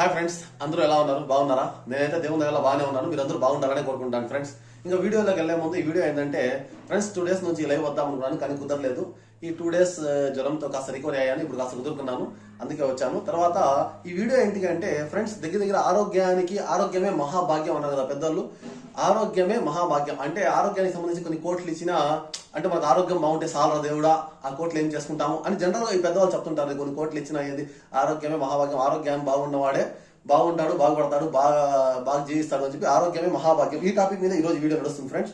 Hi friends అందరూ ఎలా ఉన్నారు? బాగున్నారా? నేనైతే దేవుని దగ్గర బాగానే ఉన్నాను. మీరు అందరూ బాగుండాలని కోరుకుంటాను ఫ్రెండ్స్ ఇంకా వీడియోలోకి వెళ్ళే ముందు ఈ వీడియో ఏంటంటే ఫ్రెండ్స్ టూ డేస్ నుంచి లైవ్ వద్దాం అనుకున్నాను కానీ కుదరలేదు. ఈ టూ డేస్ జ్వరంతో కాస్త రికవరీ అయ్యాను. ఇప్పుడు కాస్త కుదురుకున్నాను. అందుకే వచ్చాను. తర్వాత ఈ వీడియో ఏంటి అంటే ఫ్రెండ్స్ దగ్గర దగ్గర ఆరోగ్యానికి ఆరోగ్యమే మహాభాగ్యం అన్నారు కదా పెద్దలు ఆరోగ్యమే మహాభాగ్యం. అంటే ఆరోగ్యానికి సంబంధించి కొన్ని కోట్లు ఇచ్చినా అంటే మనకు ఆరోగ్యం బాగుంటే సాలరా దేవుడా ఆ కోట్లు ఏం చేసుకుంటాము? అని జనరల్గా ఈ పెద్దవాళ్ళు చెప్తుంటారు కొన్ని కోట్లు ఇచ్చినా ఏది? ఆరోగ్యమే మహాభాగ్యం ఆరోగ్యం బాగున్నవాడే బాగుంటాడు బాగుపడతాడు బాగా బాగా జీవిస్తాడు అని చెప్పి ఆరోగ్యమే మహాభాగ్యం. ఈ టాపిక్ మీద ఈ రోజు వీడియో నడుస్తుంది ఫ్రెండ్స్.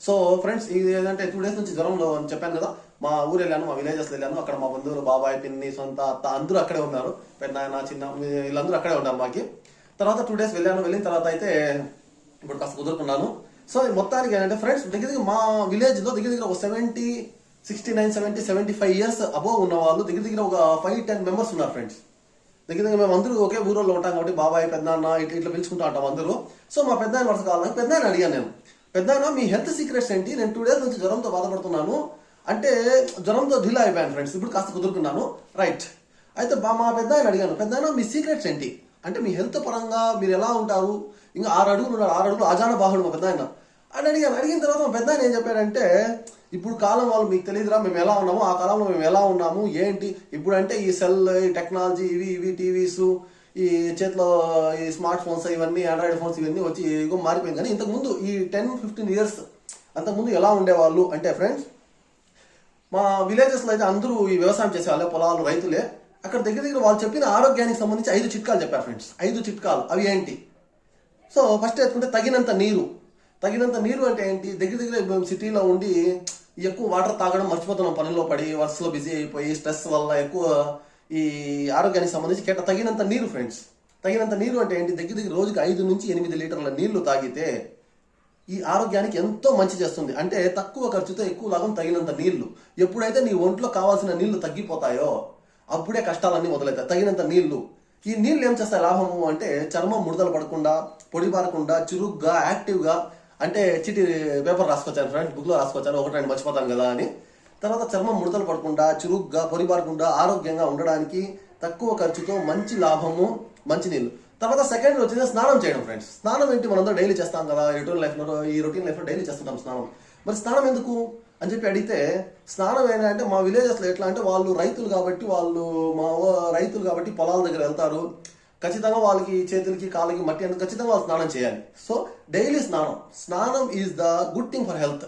సో ఫ్రెండ్స్ ఇది ఏంటంటే టూ డేస్ నుంచి జ్వరంలో అని చెప్పాను కదా మా ఊరు వెళ్ళాను మా విలేజెస్ వెళ్ళాను అక్కడ మా బంధువులు బాబాయ్ పిన్ని సొంత అత్త అందరూ అక్కడే ఉన్నారు. పెద్ద చిన్న వీళ్ళందరూ అక్కడే ఉన్నారు మాకి. తర్వాత టూ డేస్ వెళ్ళాను వెళ్ళిన తర్వాత అయితే ఇప్పుడు కాస్త కుదురుకున్నాను. సో మొత్తానికి ఏంటంటే ఫ్రెండ్స్ దగ్గర దగ్గర మా విలేజ్లో దగ్గర దగ్గర ఒక seventy sixty nine seventy seventy five years above ఉన్న వాళ్ళు దగ్గర దగ్గర ఒక ఫైవ్ టెన్ మెంబర్స్ ఉన్నారు ఫ్రెండ్స్ దగ్గర దగ్గర మేము అందరూ ఒకే ఊరోలో ఉంటాం కాబట్టి బాబాయ్ పెద్దన్న ఇట్లా ఇట్లా పిలుచుకుంటా ఉంటాం అందరూ. సో మా పెద్ద వరుస కావాలని పెద్ద అడిగాను నేను. పెద్ద మీ హెల్త్ సీక్రెట్స్ ఏంటి? నేను టూ డేస్ నుంచి జ్వరంతో బాధపడుతున్నాను. అంటే జ్వరంతో ఢిలా అయిపోయాను ఫ్రెండ్స్ ఇప్పుడు కాస్త కుదురుకున్నాను. రైట్ అయితే బా- మా పెద్ద అడిగాను పెద్ద మీ సీక్రెట్స్ ఏంటి? అంటే మీ హెల్త్ పరంగా మీరు ఎలా ఉంటారు? ఇంకా ఆరు అడుగులు ఉన్నారు. ఆరు అడుగులు అజాన బాహుడు మా పెద్ద అని అడిగాను అడిగిన తర్వాత మా పెద్ద ఏం చెప్పాడంటే ఇప్పుడు కాలం వాళ్ళు మీకు తెలియదురా మేము ఎలా ఉన్నాము? ఆ కాలంలో మేము ఎలా ఉన్నాము? ఏంటి? ఇప్పుడు అంటే ఈ సెల్ ఈ టెక్నాలజీ ఇవి ఇవి టీవీస్ ఈ చేతిలో ఈ స్మార్ట్ ఫోన్స్ ఇవన్నీ ఆండ్రాయిడ్ ఫోన్స్ ఇవన్నీ వచ్చి ఇగో మారిపోయింది. కానీ ఇంతకుముందు ఈ టెన్ ఫిఫ్టీన్ ఇయర్స్ అంతకుముందు ఎలా ఉండేవాళ్ళు? అంటే ఫ్రెండ్స్ మా విలేజెస్లో అయితే అందరూ ఈ వ్యవసాయం చేసే వాళ్ళే పొలాలు రైతులే. అక్కడ దగ్గర దగ్గర వాళ్ళు చెప్పిన ఆరోగ్యానికి సంబంధించి ఐదు చిట్కాలు చెప్పారు ఫ్రెండ్స్ ఐదు చిట్కాలు. అవి ఏంటి? సో ఫస్ట్ ఎత్తుకుంటే తగినంత నీరు. తగినంత నీరు అంటే ఏంటి? దగ్గర దగ్గర మేము సిటీలో ఉండి ఎక్కువ వాటర్ తాగడం మర్చిపోతున్నాం పనిలో పడి వర్క్స్లో బిజీ అయిపోయి స్ట్రెస్ వల్ల ఎక్కువ ఈ ఆరోగ్యానికి సంబంధించి కేట తగినంత నీరు ఫ్రెండ్స్ తగినంత నీరు అంటే ఏంటి? దగ్గర దగ్గర రోజుకి ఐదు నుంచి ఎనిమిది లీటర్ల నీళ్ళు తాగితే ఈ ఆరోగ్యానికి ఎంతో మంచి చేస్తుంది. అంటే తక్కువ ఖర్చుతో ఎక్కువ లాభం తగినంత నీళ్ళు. ఎప్పుడైతే నీ ఒంట్లో కావాల్సిన నీళ్ళు తగ్గిపోతాయో అప్పుడే కష్టాలన్నీ మొదలవుతాయి తగినంత నీళ్ళు. ఈ నీళ్ళు ఏం చేస్తాయి? లాభము అంటే చర్మం ముడతలు పడకుండా పొడి పారకుండా చురుగ్గా యాక్టివ్గా అంటే చిటి పేపర్ రాసుకొచ్చాను ఫ్రెండ్స్ బుక్లో రాసుకొచ్చాను ఒకటి రెండు మర్చిపోతాను కదా అని. తర్వాత చర్మం ముడతలు పడకుండా చురుగ్గా పొడి పారకుండా ఆరోగ్యంగా ఉండడానికి తక్కువ ఖర్చుతో మంచి లాభము మంచి నీళ్ళు తర్వాత సెకండ్ వచ్చేసి స్నానం చేయడం ఫ్రెండ్స్. స్నానం ఏంటి? మనందరూ డైలీ చేస్తాం కదా రొటీన్ లైఫ్లో ఈ రొటీన్ లైఫ్లో డైలీ చేస్తుంటాం స్నానం. మరి స్నానం ఎందుకు? అని చెప్పి అడిగితే స్నానం ఏంటంటే మా విలేజెస్లో ఎట్లా అంటే వాళ్ళు రైతులు కాబట్టి వాళ్ళు మా రైతులు కాబట్టి పొలాల దగ్గర వెళ్తారు. ఖచ్చితంగా వాళ్ళకి చేతులకి కాళ్ళకి మట్టి అంటే ఖచ్చితంగా వాళ్ళు స్నానం చేయాలి. సో డైలీ స్నానం. స్నానం is the good thing for health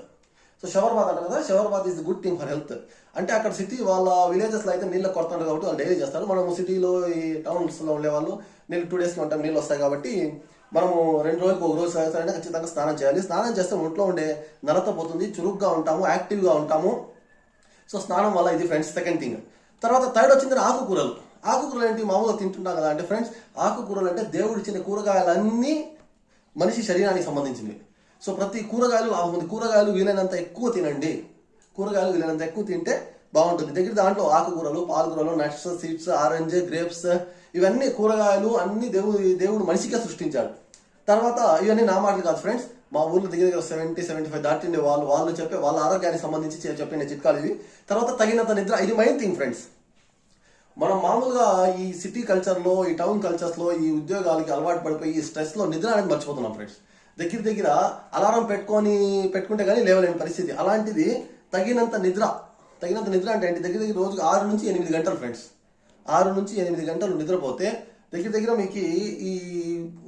so shower bath అంటారు కదా shower bath is good thing for health అంటే అక్కడ సిటీ వాళ్ళ విలేజెస్లో అయితే నీళ్ళు కొడతారు కాబట్టి వాళ్ళు డైలీ చేస్తారు. మనం సిటీలో ఈ టౌన్స్లో ఉండే వాళ్ళు నీళ్ళు టూ డేస్కి ఉంటాం నీళ్ళు వస్తాయి కాబట్టి మనము రెండు రోజులకు ఒక రోజు సరే ఖచ్చితంగా స్నానం చేయాలి. స్నానం చేస్తే ఒంట్లో ఉండే నలత పోతుంది చురుగ్గా ఉంటాము యాక్టివ్గా ఉంటాము. సో స్నానం వల్ల ఇది ఫ్రెండ్స్ సెకండ్ థింగ్ తర్వాత థర్డ్ వచ్చింది ఆకుకూరలు. ఆకుకూరలు ఏంటి? మామూలుగా తింటున్నాం కదా అంటే ఫ్రెండ్స్ ఆకుకూరలు అంటే దేవుడు ఇచ్చిన కూరగాయలన్నీ మనిషి శరీరానికి సంబంధించినవి. సో ప్రతి కూరగాయలు లాభం కూరగాయలు వీలైనంత ఎక్కువ తినండి. కూరగాయలు వీలైనంత ఎక్కువ తింటే బాగుంటుంది. దగ్గర దాంట్లో ఆకుకూరలు పాలకూరలు నట్స్ సీడ్స్ ఆరెంజ్ గ్రేప్స్ ఇవన్నీ కూరగాయలు అన్ని దేవుడు దేవుడు మనిషిగా సృష్టించాడు. తర్వాత ఇవన్నీ నా మాటలు కాదు ఫ్రెండ్స్ మా ఊర్లో దగ్గర దగ్గర సెవెంటీ సెవెంటీ ఫైవ్ దాటిండే వాళ్ళు వాళ్ళు చెప్పే వాళ్ళ ఆరోగ్యానికి సంబంధించి చెప్పిన చిట్కాలు ఇవి. తర్వాత తగినంత నిద్ర ఇది మెయిన్ థింగ్ ఫ్రెండ్స్ మనం మామూలుగా ఈ సిటీ కల్చర్లో ఈ టౌన్ కల్చర్స్లో ఈ ఉద్యోగాలకి అలవాటు పడిపోయి ఈ స్ట్రెస్లో నిద్ర అనేది మర్చిపోతున్నాం ఫ్రెండ్స్ దగ్గర దగ్గర అలారం పెట్టుకొని పెట్టుకుంటే కానీ లేవలేని పరిస్థితి. అలాంటిది తగినంత నిద్ర తగినంత నిద్ర అంటే ఏంటి? దగ్గర దగ్గర రోజుకు ఆరు నుంచి ఎనిమిది గంటలు ఫ్రెండ్స్ ఆరు నుంచి ఎనిమిది గంటలు నిద్రపోతే దగ్గర దగ్గర మీకు ఈ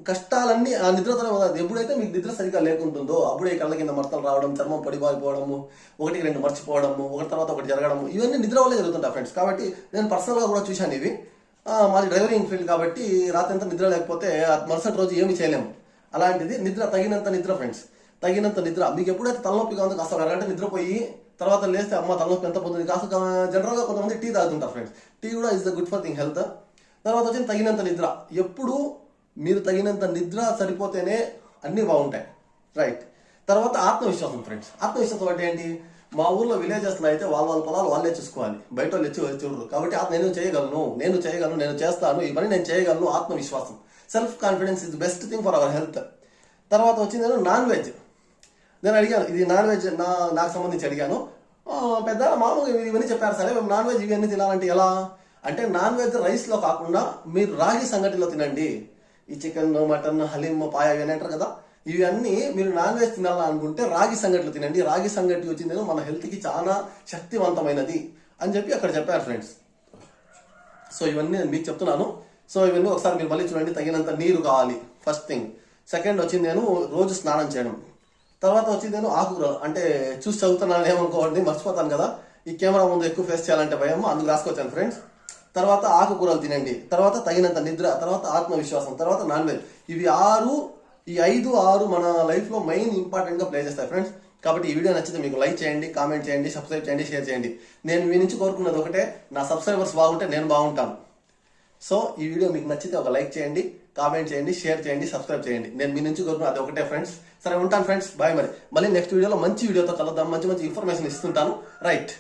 కష్టాలన్నీ ఆ నిద్రతోనే తర్వాత ఎప్పుడైతే మీకు నిద్ర సరిగా లేకుంటుందో అప్పుడే కళ్ళ కింద మరతలు రావడం చర్మం పడిపారిపోవడము ఒకటి రెండు మర్చిపోవడము ఒకటి తర్వాత ఒకటి జరగడము ఇవన్నీ నిద్ర వల్లే జరుగుతుంటాయి ఫ్రెండ్స్ కాబట్టి నేను పర్సనల్గా కూడా చూశాను ఇవి. మాది డ్రైవరింగ్ ఫీల్డ్ కాబట్టి రాత్రి అంతా నిద్ర లేకపోతే మరుసటి రోజు ఏమి చేయలేము. అలాంటిది నిద్ర తగినంత నిద్ర ఫ్రెండ్స్ తగినంత నిద్ర. మీకు ఎప్పుడైతే తలనొప్పిగా ఉందో కాస్త అరగంట నిద్రపోయి తర్వాత లేస్తే అమ్మ తలనొప్పి ఎంత పోతుంది? కాస్త జనరల్గా కొంతమంది టీ తాగుతుంటారు ఫ్రెండ్స్ టీ కూడా is the good for thing health తర్వాత వచ్చి తగినంత నిద్ర. ఎప్పుడు మీరు తగినంత నిద్ర సరిపోతేనే అన్నీ బాగుంటాయి. రైట్ తర్వాత ఆత్మవిశ్వాసం ఫ్రెండ్స్ ఆత్మవిశ్వాసం అంటే ఏంటి? మా ఊర్లో విలేజెస్లో అయితే వాళ్ళ వాళ్ళ పొలాలు వాళ్ళే చూసుకోవాలి. బయట వాళ్ళు వచ్చి చూడరు. కాబట్టి ఆత్మ నేను చేయగలను నేను చేయగలను నేను చేస్తాను ఈ పని నేను చేయగలను ఆత్మవిశ్వాసం. Self confidence is best thing for our health తర్వాత వచ్చింది నాన్ వెజ్ నేను అడిగాను ఇది నాన్ వెజ్ నా నాకు సంబంధించి అడిగాను. పెద్ద మామూలుగా ఇవన్నీ చెప్పారు సరే మేము నాన్ వెజ్ ఇవన్నీ తినాలంటే ఎలా? అంటే నాన్ వెజ్ రైస్లో కాకుండా మీరు రాగి సంగటిలో తినండి. ఈ చికెన్ మటన్ హలీమ్ పాయ ఇవన్నీ అంటారు కదా ఇవన్నీ మీరు నాన్ వెజ్ తినాలనుకుంటే రాగి సంగటిలో తినండి. రాగి సంగటి వచ్చిందేమో మన హెల్త్కి చాలా శక్తివంతమైనది అని చెప్పి అక్కడ చెప్పారు ఫ్రెండ్స్ సో ఇవన్నీ నేను మీకు చెప్తున్నాను. సో ఇవన్నీ ఒకసారి మీరు మళ్ళీ చూడండి తగినంత నీరు కావాలి. ఫస్ట్ థింగ్ సెకండ్ వచ్చింది నేను రోజు స్నానం చేయడం. తర్వాత వచ్చింది నేను ఆకుకూర అంటే చూసి చదువుతున్నాను ఏమనుకోండి మర్చిపోతాను కదా. ఈ కెమెరా ముందు ఎక్కువ ఫేస్ చేయాలంటే భయం అందుకు రాసుకొచ్చాను ఫ్రెండ్స్ తర్వాత ఆకుకూరలు తినండి. తర్వాత తగినంత నిద్ర తర్వాత ఆత్మవిశ్వాసం తర్వాత నాన్ వెజ్ ఇవి ఆరు ఈ ఐదు ఆరు మన లైఫ్లో మెయిన్ ఇంపార్టెంట్గా ప్లే చేస్తాయి ఫ్రెండ్స్ కాబట్టి ఈ వీడియో నచ్చితే మీకు లైక్ చేయండి కామెంట్ చేయండి సబ్స్క్రైబ్ చేయండి షేర్ చేయండి. నేను మీ నుంచి కోరుకున్నది ఒకటే నా సబ్స్క్రైబర్స్ బాగుంటే నేను బాగుంటాను. సో ఈ వీడియో మీకు నచ్చితే ఒక లైక్ చేయండి కామెంట్ చేయండి షేర్ చేయండి సబ్స్క్రైబ్ చేయండి. నేను మీ నుంచి కోరుకున్న అది ఒకటే ఫ్రెండ్స్ సరే ఉంటాను ఫ్రెండ్స్ బాయ్ మరి. మళ్ళీ నెక్స్ట్ వీడియోలో మంచి వీడియోతో కలుద్దాం. మంచి మంచి ఇన్ఫర్మేషన్ ఇస్తుంటాను. రైట్